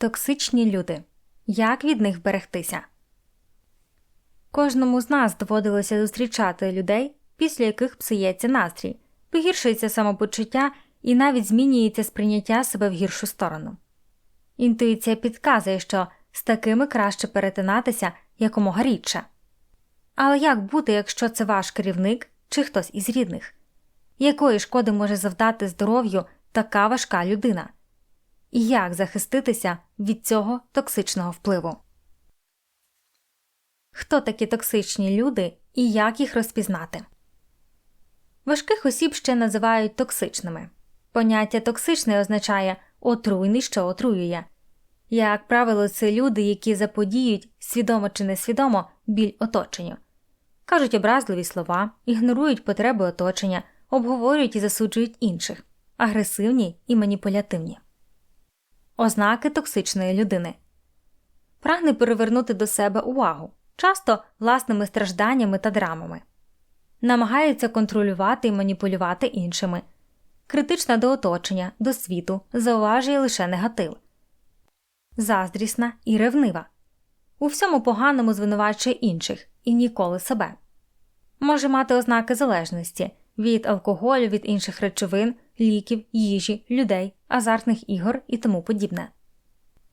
Токсичні люди. Як від них берегтися? Кожному з нас доводилося зустрічати людей, після яких псується настрій, погіршується самопочуття і навіть змінюється сприйняття себе в гіршу сторону. Інтуїція підказує, що з такими краще перетинатися якомога рідше. Але як бути, якщо це ваш керівник чи хтось із рідних? Якої шкоди може завдати здоров'ю така важка людина? І як захиститися від цього токсичного впливу? Хто такі токсичні люди і як їх розпізнати? Важких осіб ще називають токсичними. Поняття токсичний означає отруйний, що отруює. Як правило, це люди, які заподіють, свідомо чи несвідомо, біль оточенню, кажуть образливі слова, ігнорують потреби оточення, обговорюють і засуджують інших, агресивні і маніпулятивні. Ознаки токсичної людини. Прагне перевернути до себе увагу, часто власними стражданнями та драмами, намагається контролювати і маніпулювати іншими, критична до оточення, до світу, зауважує лише негатив, заздрісна і ревнива, у всьому поганому звинувачує інших і ніколи себе, може мати ознаки залежності від алкоголю, від інших речовин, ліків, їжі, людей, азартних ігор і тому подібне.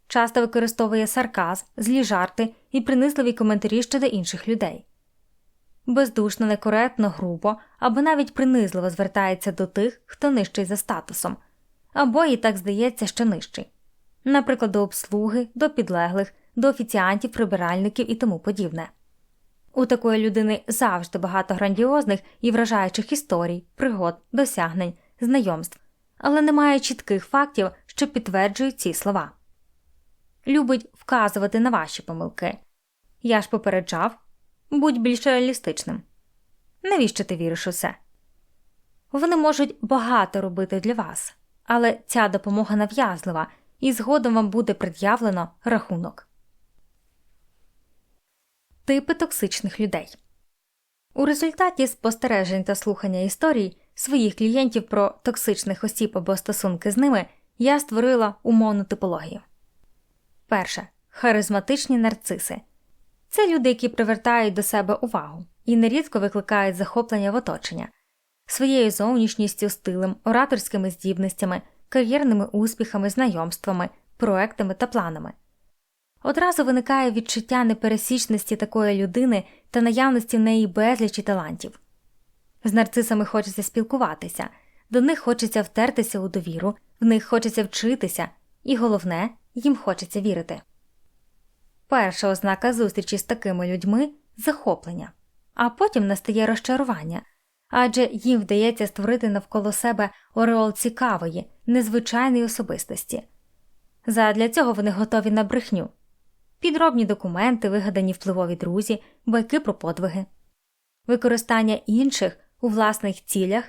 Часто використовує сарказм, злі жарти і принизливі коментарі щодо інших людей. Бездушно, некоректно, грубо або навіть принизливо звертається до тих, хто нижчий за статусом, або їй так здається, що нижчий, наприклад, до обслуги, до підлеглих, до офіціантів, прибиральників і тому подібне. У такої людини завжди багато грандіозних і вражаючих історій, пригод, досягнень, знайомств, але немає чітких фактів, що підтверджують ці слова. Любить вказувати на ваші помилки. Я ж попереджав будь більш реалістичним. Навіщо ти віриш усе? Вони можуть багато робити для вас, але ця допомога нав'язлива, і згодом вам буде пред'явлено рахунок. Типи токсичних людей у результаті спостережень та слухання історій своїх клієнтів про токсичних осіб або стосунки з ними я створила умовну типологію. Перше харизматичні нарциси це люди, які привертають до себе увагу і нерідко викликають захоплення в оточення своєю зовнішністю, стилем, ораторськими здібностями, кар'єрними успіхами, знайомствами, проектами та планами. Одразу виникає відчуття непересічності такої людини та наявності в неї безлічі талантів. З нарцисами хочеться спілкуватися, до них хочеться втертися у довіру, в них хочеться вчитися, і головне, їм хочеться вірити. Перша ознака зустрічі з такими людьми захоплення, а потім настає розчарування. Адже їм вдається створити навколо себе ореол цікавої, незвичайної особистості. Задля цього вони готові на брехню, підробні документи, вигадані впливові друзі, байки про подвиги, використання інших у власних цілях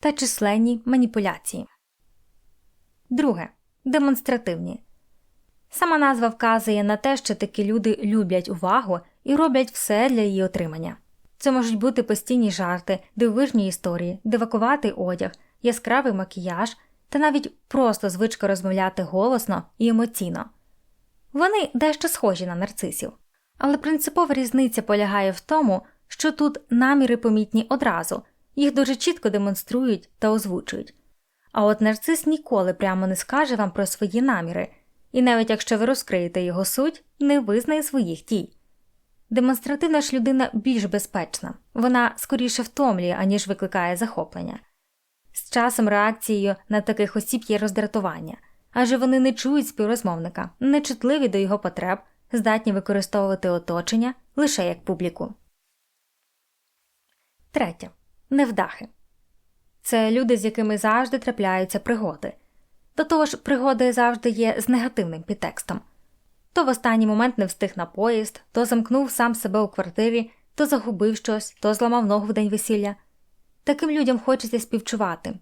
та численні маніпуляції. Друге демонстративні. Сама назва вказує на те, що такі люди люблять увагу і роблять все для її отримання. Це можуть бути постійні жарти, дивовижні історії, дивакуватий одяг, яскравий макіяж та навіть просто звичка розмовляти голосно і емоційно. Вони дещо схожі на нарцисів, але принципова різниця полягає в тому, що тут наміри помітні одразу, їх дуже чітко демонструють та озвучують. А от нарцис ніколи прямо не скаже вам про свої наміри, і навіть якщо ви розкриєте його суть, не визнає своїх дій. Демонстративна ж людина більш безпечна, вона скоріше втомлює, аніж викликає захоплення. З часом реакцією на таких осіб є роздратування, адже вони не чують співрозмовника, нечутливі до його потреб, здатні використовувати оточення лише як публіку. Третє невдахи. Це люди, з якими завжди трапляються пригоди. До того ж, пригоди завжди є з негативним підтекстом. То в останній момент не встиг на поїзд, то замкнув сам себе у квартирі, то загубив щось, то зламав ногу в день весілля. Таким людям хочеться співчувати,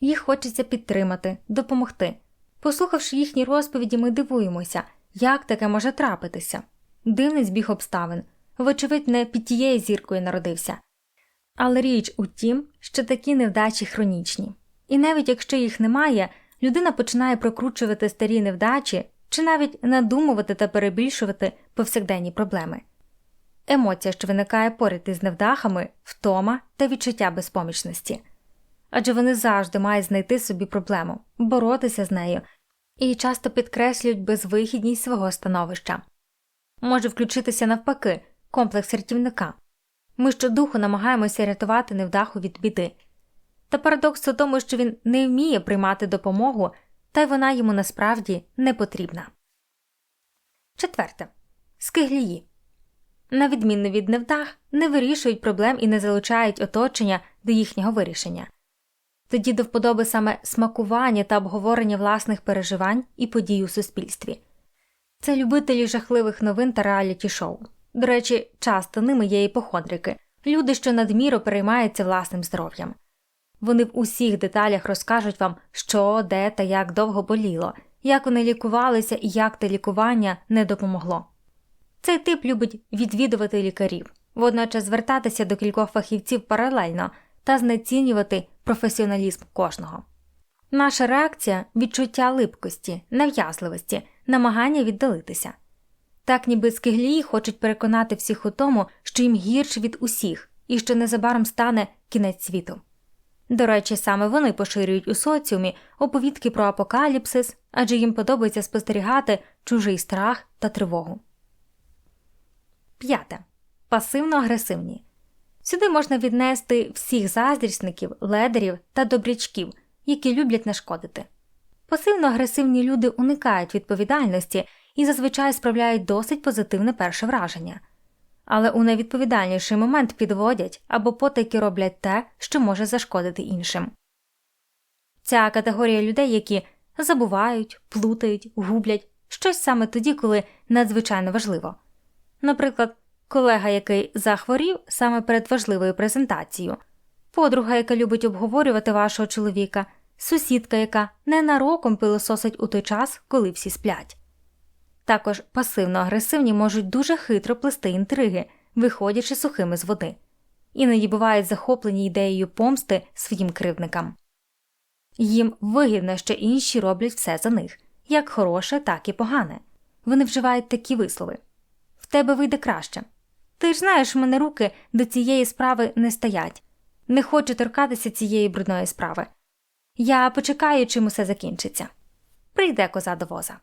їх хочеться підтримати, допомогти. Послухавши їхні розповіді, ми дивуємося, як таке може трапитися. Дивний збіг обставин, вочевидь, не під тією зіркою народився. Але річ у тім, що такі невдачі хронічні, і навіть якщо їх немає, людина починає прокручувати старі невдачі чи навіть надумувати та перебільшувати повсякденні проблеми. Емоція, що виникає поряд із невдахами, втома та відчуття безпомічності. Адже вони завжди мають знайти собі проблему, боротися з нею і часто підкреслюють безвихідність свого становища. Може включитися навпаки комплекс рятівника. Ми щодуху намагаємося рятувати невдаху від біди. Та парадокс у тому, що він не вміє приймати допомогу, та й вона йому насправді не потрібна. Четверте скиглії. На відміну від невдах, не вирішують проблем і не залучають оточення до їхнього вирішення. Тоді до вподоби саме смакування та обговорення власних переживань і подій у суспільстві. Це любителі жахливих новин та реаліті шоу. До речі, часто ними є іпохондрики, люди, що надміру переймаються власним здоров'ям. Вони в усіх деталях розкажуть вам, що, де та як довго боліло, як вони лікувалися і як те лікування не допомогло. Цей тип любить відвідувати лікарів, водночас звертатися до кількох фахівців паралельно та знецінювати професіоналізм кожного. Наша реакція відчуття липкості, нав'язливості, намагання віддалитися. Так ніби скиглії хочуть переконати всіх у тому, що їм гірше від усіх і що незабаром стане кінець світу. До речі, саме вони поширюють у соціумі оповідки про апокаліпсис, адже їм подобається спостерігати чужий страх та тривогу. П'яте. Пасивно агресивні. Сюди можна віднести всіх заздрісників, ледерів та добрячків, які люблять нашкодити. Пасивно агресивні люди уникають відповідальності і зазвичай справляють досить позитивне перше враження, але у найвідповідальніший момент підводять або потайки роблять те, що може зашкодити іншим. Ця категорія людей, які забувають, плутають, гублять щось саме тоді, коли надзвичайно важливо. Наприклад, колега, який захворів саме перед важливою презентацією, подруга, яка любить обговорювати вашого чоловіка, сусідка, яка ненароком пилососить у той час, коли всі сплять. Також пасивно агресивні можуть дуже хитро плести інтриги, виходячи сухими з води, іноді бувають захоплені ідеєю помсти своїм кривдникам. Їм вигідно, що інші роблять все за них, як хороше, так і погане. Вони вживають такі вислови в тебе вийде краще. Ти ж знаєш, у мене руки до цієї справи не стоять, не хочу торкатися цієї брудної справи. Я почекаю, чим усе закінчиться. Прийде коза до воза.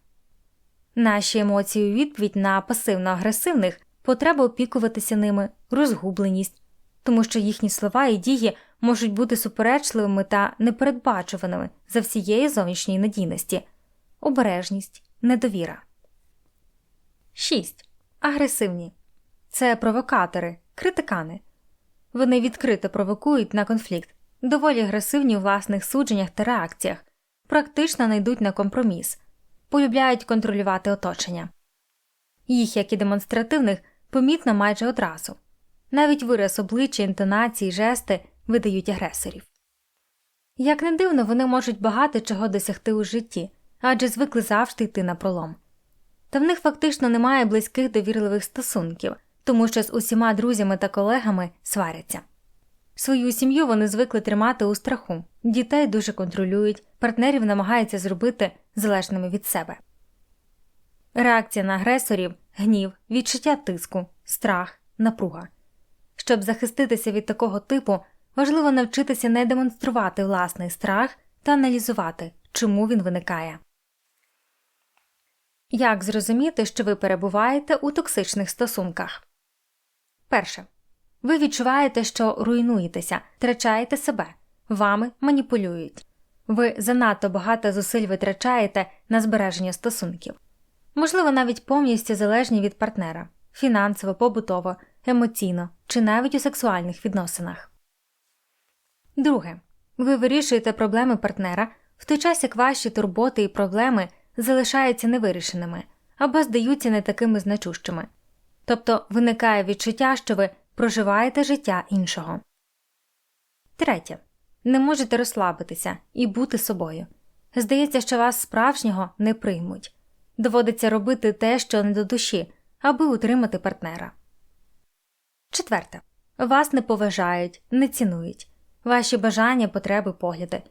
Наші емоції у відповідь на пасивно агресивних потреба опікуватися ними, розгубленість, тому що їхні слова і дії можуть бути суперечливими та непередбачуваними за всієї зовнішньої надійності, обережність, недовіра. 6. Агресивні це провокатори, критикани. Вони відкрито провокують на конфлікт, доволі агресивні у власних судженнях та реакціях, практично не йдуть на компроміс, полюбляють контролювати оточення. Їх, як і демонстративних, помітно майже одразу. Навіть вираз обличчя, інтонації, жести видають агресорів. Як не дивно, вони можуть багато чого досягти у житті, адже звикли завжди йти на пролом. Та в них фактично немає близьких довірливих стосунків, тому що з усіма друзями та колегами сваряться. Свою сім'ю вони звикли тримати у страху, дітей дуже контролюють, партнерів намагаються зробити залежними від себе. Реакція на агресорів, гнів, відчуття тиску, страх, напруга. Щоб захиститися від такого типу, важливо навчитися не демонструвати власний страх та аналізувати, чому він виникає. Як зрозуміти, що ви перебуваєте у токсичних стосунках? Перше. Ви відчуваєте, що руйнуєтеся, втрачаєте себе, вами маніпулюють. Ви занадто багато зусиль витрачаєте на збереження стосунків, можливо, навіть повністю залежні від партнера фінансово, побутово, емоційно чи навіть у сексуальних відносинах. Друге. Ви вирішуєте проблеми партнера в той час, як ваші турботи і проблеми залишаються невирішеними або здаються не такими значущими. Тобто виникає відчуття, що ви проживаєте життя іншого. Третє. Не можете розслабитися і бути собою. Здається, що вас справжнього не приймуть. Доводиться робити те, що не до душі, аби утримати партнера. Четверте. Вас не поважають, не цінують. Ваші бажання, потреби, погляди.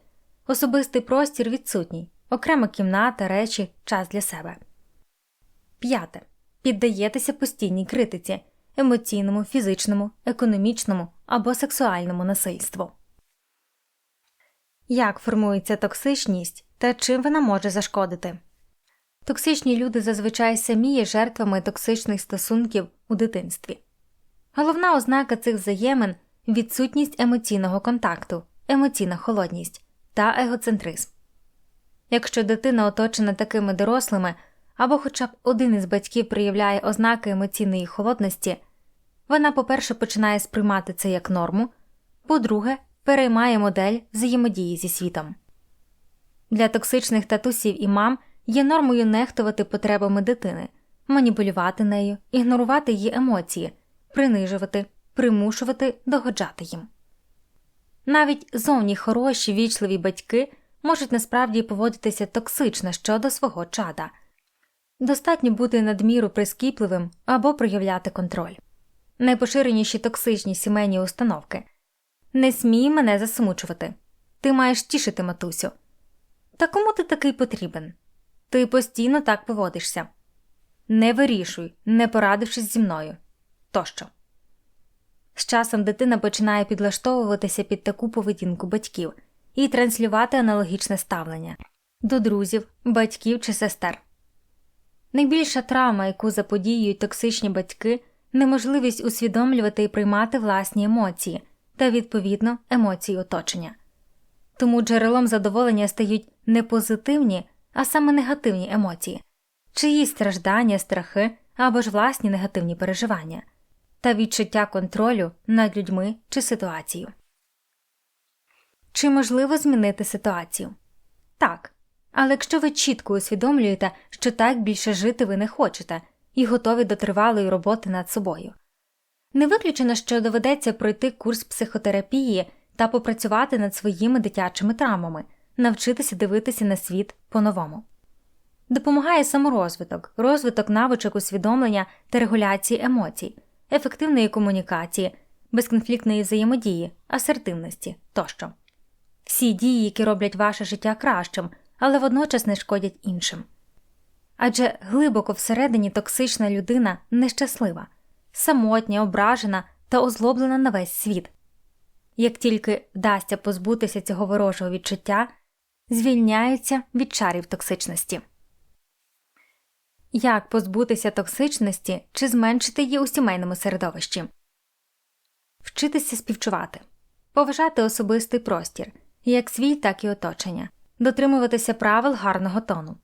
Особистий простір відсутній, окрема кімната, речі, час для себе. П'яте. Піддаєтеся постійній критиці, емоційному, фізичному, економічному або сексуальному насильству. Як формується токсичність та чим вона може зашкодити? Токсичні люди зазвичай самі є жертвами токсичних стосунків у дитинстві. Головна ознака цих взаємин відсутність емоційного контакту, емоційна холодність та егоцентризм. Якщо дитина оточена такими дорослими або хоча б один із батьків проявляє ознаки емоційної холодності, вона, по-перше, починає сприймати це як норму, по-друге, переймає модель взаємодії зі світом. Для токсичних татусів і мам є нормою нехтувати потребами дитини, маніпулювати нею, ігнорувати її емоції, принижувати, примушувати догоджати їм. Навіть зовні хороші вічливі батьки можуть насправді поводитися токсично щодо свого чада. Достатньо бути надміру прискіпливим або проявляти контроль. Найпоширеніші токсичні сімейні установки Не смій мене засмучувати. Ти маєш тішити матусю. Та кому ти такий потрібен? Ти постійно так поводишся. Не вирішуй, не порадившись зі мною тощо. З часом дитина починає підлаштовуватися під таку поведінку батьків і транслювати аналогічне ставлення до друзів, батьків чи сестер. Найбільша травма, яку заподіюють токсичні батьки, неможливість усвідомлювати і приймати власні емоції та, відповідно, емоції оточення. Тому джерелом задоволення стають не позитивні, а саме негативні емоції, чиї страждання, страхи або ж власні негативні переживання та відчуття контролю над людьми чи ситуацією. Чи можливо змінити ситуацію? Так. Але якщо ви чітко усвідомлюєте, що так більше жити ви не хочете і готові до тривалої роботи над собою. Не виключено, що доведеться пройти курс психотерапії та попрацювати над своїми дитячими травмами, навчитися дивитися на світ по-новому. Допомагає саморозвиток, розвиток навичок усвідомлення та регуляції емоцій, ефективної комунікації, безконфліктної взаємодії, асертивності тощо. Всі дії, які роблять ваше життя кращим, але водночас не шкодять іншим. Адже глибоко всередині токсична людина нещаслива, самотня, ображена та озлоблена на весь світ. Як тільки вдасться позбутися цього ворожого відчуття, звільняються від чарів токсичності. Як позбутися токсичності чи зменшити її у сімейному середовищі, вчитися співчувати, поважати особистий простір, як свій, так і оточення, дотримуватися правил гарного тону,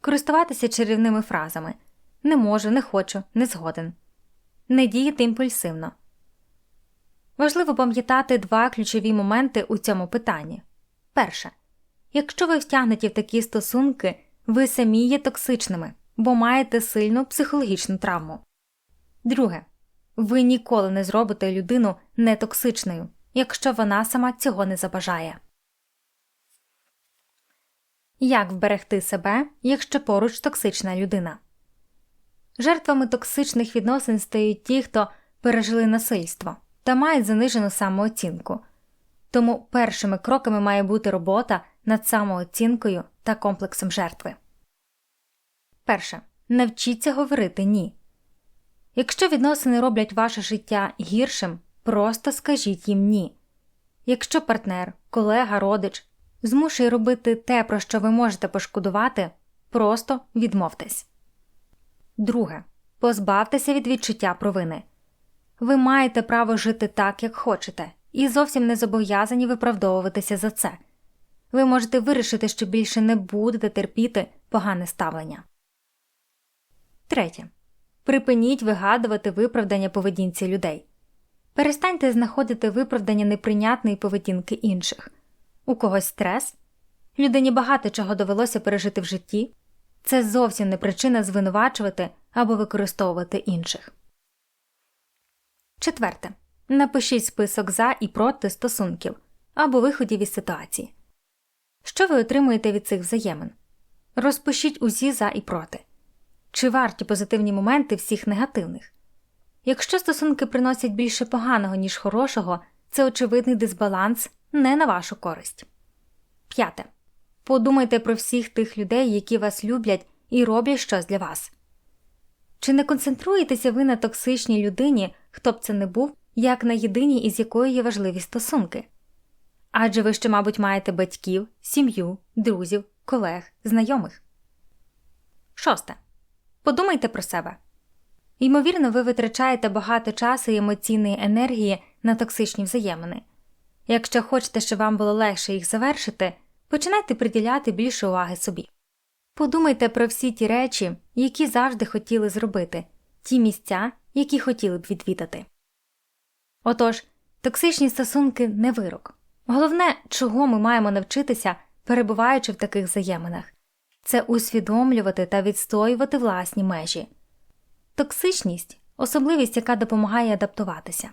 користуватися чарівними фразами не можу, не хочу, не згоден, не діяти імпульсивно. Важливо пам'ятати два ключові моменти у цьому питанні. Перше, якщо ви втягнуті в такі стосунки, ви самі є токсичними, бо маєте сильну психологічну травму. Друге, ви ніколи не зробите людину нетоксичною, якщо вона сама цього не забажає. Як вберегти себе, якщо поруч токсична людина? Жертвами токсичних відносин стають ті, хто пережили насильство та мають занижену самооцінку. Тому першими кроками має бути робота над самооцінкою та комплексом жертви. Перше. Навчіться говорити ні. Якщо відносини роблять ваше життя гіршим, просто скажіть їм ні. Якщо партнер, колега, родич змушує робити те, про що ви можете пошкодувати, просто відмовтесь. Друге. Позбавтеся від відчуття провини. Ви маєте право жити так, як хочете, і зовсім не зобов'язані виправдовуватися за це. Ви можете вирішити, що більше не будете терпіти погане ставлення. Третє. Припиніть вигадувати виправдання поведінці людей. Перестаньте знаходити виправдання неприйнятної поведінки інших. У когось стрес, людині багато чого довелося пережити в житті. Це зовсім не причина звинувачувати або використовувати інших. Четверте. Напишіть список за і проти стосунків або виходів із ситуації. Що ви отримуєте від цих взаємин? Розпишіть усі за і проти. Чи варті позитивні моменти всіх негативних? Якщо стосунки приносять більше поганого, ніж хорошого, це очевидний дисбаланс не на вашу користь. П'яте. Подумайте про всіх тих людей, які вас люблять і роблять щось для вас. Чи не концентруєтеся ви на токсичній людині, хто б це не був, як на єдиній, із якою є важливі стосунки? Адже ви ще, мабуть, маєте батьків, сім'ю, друзів, колег, знайомих. Шосте. Подумайте про себе. Ймовірно, ви витрачаєте багато часу і емоційної енергії на токсичні взаємини. Якщо хочете, щоб вам було легше їх завершити, починайте приділяти більше уваги собі. Подумайте про всі ті речі, які завжди хотіли зробити, ті місця, які хотіли б відвідати. Отож, токсичні стосунки не вирок. Головне, чого ми маємо навчитися, перебуваючи в таких взаєминах, це усвідомлювати та відстоювати власні межі. Токсичність особливість, яка допомагає адаптуватися.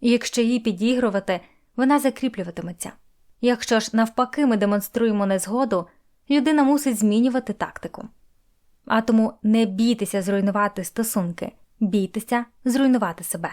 І якщо її підігрувати, вона закріплюватиметься. Якщо ж навпаки ми демонструємо незгоду, людина мусить змінювати тактику. А тому не бійтеся зруйнувати стосунки, бійтеся зруйнувати себе.